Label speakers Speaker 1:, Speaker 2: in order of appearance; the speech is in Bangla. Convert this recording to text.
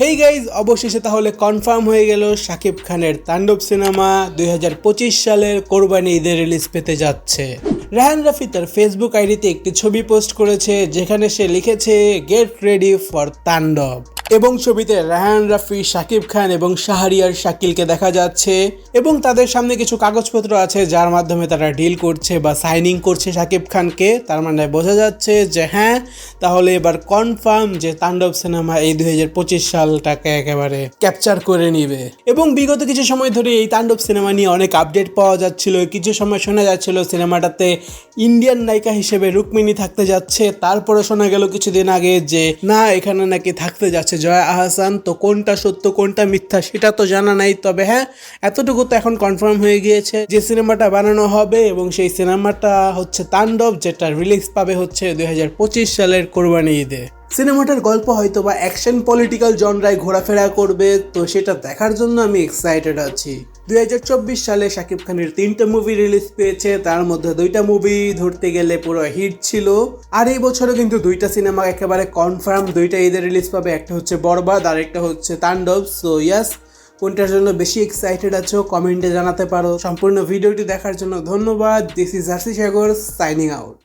Speaker 1: হেই গাইজ অবশেষে তাহলে কনফার্ম হয়ে গেল শাকিব খানের তাণ্ডব সিনেমা দুই হাজার পঁচিশ সালের কোরবানি ঈদের রিলিজ পেতে যাচ্ছে। রাহান রাফি তার ফেসবুক আইডিতে একটি ছবি পোস্ট করেছে, যেখানে সে লিখেছে গেট রেডি ফর তাণ্ডব। এবং ছবিতে রাহান রাফি, শাকিব খান এবং শাহরিয়ার শাকিলকে দেখা যাচ্ছে। এবং তাদের সামনে কিছু কাগজপত্র আছে, যার মাধ্যমে তারা ডিল করছে বা সাইনিং করছে শাকিব খানকে। তার মানে বোঝা যাচ্ছে যে হ্যাঁ তাহলে এবার কনফার্ম যে তাণ্ডব সিনেমা এই দুই হাজার পঁচিশ সালটাকে একেবারে ক্যাপচার করে নিবে। এবং বিগত কিছু সময় ধরে এই তাণ্ডব সিনেমা নিয়ে অনেক আপডেট পাওয়া যাচ্ছিল। কিছু সময় শোনা যাচ্ছিল সিনেমাটাতে ইন্ডিয়ান নায়িকা হিসেবে রুক্মিণী থাকতে যাচ্ছে। তারপরে শোনা গেল কিছুদিন আগে যে, না, এখানে নাকি থাকতে যাচ্ছে জয়া আহসান, তো কোনটা সত্য, কোনটা মিথ্যা সেটা তো জানা নাই। তবে হ্যাঁ এতটুকু তো এখন কনফার্ম হয়ে গিয়েছে যে সিনেমাটা বানানো হবে এবং সেই সিনেমাটা হচ্ছে তাণ্ডব, যেটা রিলিজ পাবে হচ্ছে দুই হাজার পঁচিশ সালের কোরবানি ঈদে। সিনেমাটার গল্প হয়তো বা অ্যাকশন পলিটিক্যাল জনরায় ঘোরাফেরা করবে, তো সেটা দেখার জন্য আমি এক্সাইটেড আছি। দুই হাজার চব্বিশ সালে শাকিব খানের তিনটা মুভি রিলিজ পেয়েছে, তার মধ্যে দুইটা মুভি ধরতে গেলে পুরো হিট ছিল। আর এই বছরও কিন্তু দুইটা সিনেমা একেবারে কনফার্ম দুইটা ঈদের রিলিজ পাবে, একটা হচ্ছে বরবাদ আর একটা হচ্ছে তাণ্ডব। সো ইয়াস কোনটার জন্য বেশি এক্সাইটেড আছো কমেন্টে জানাতে পারো। সম্পূর্ণ ভিডিওটি দেখার জন্য ধন্যবাদ। This is RC Sagar signing out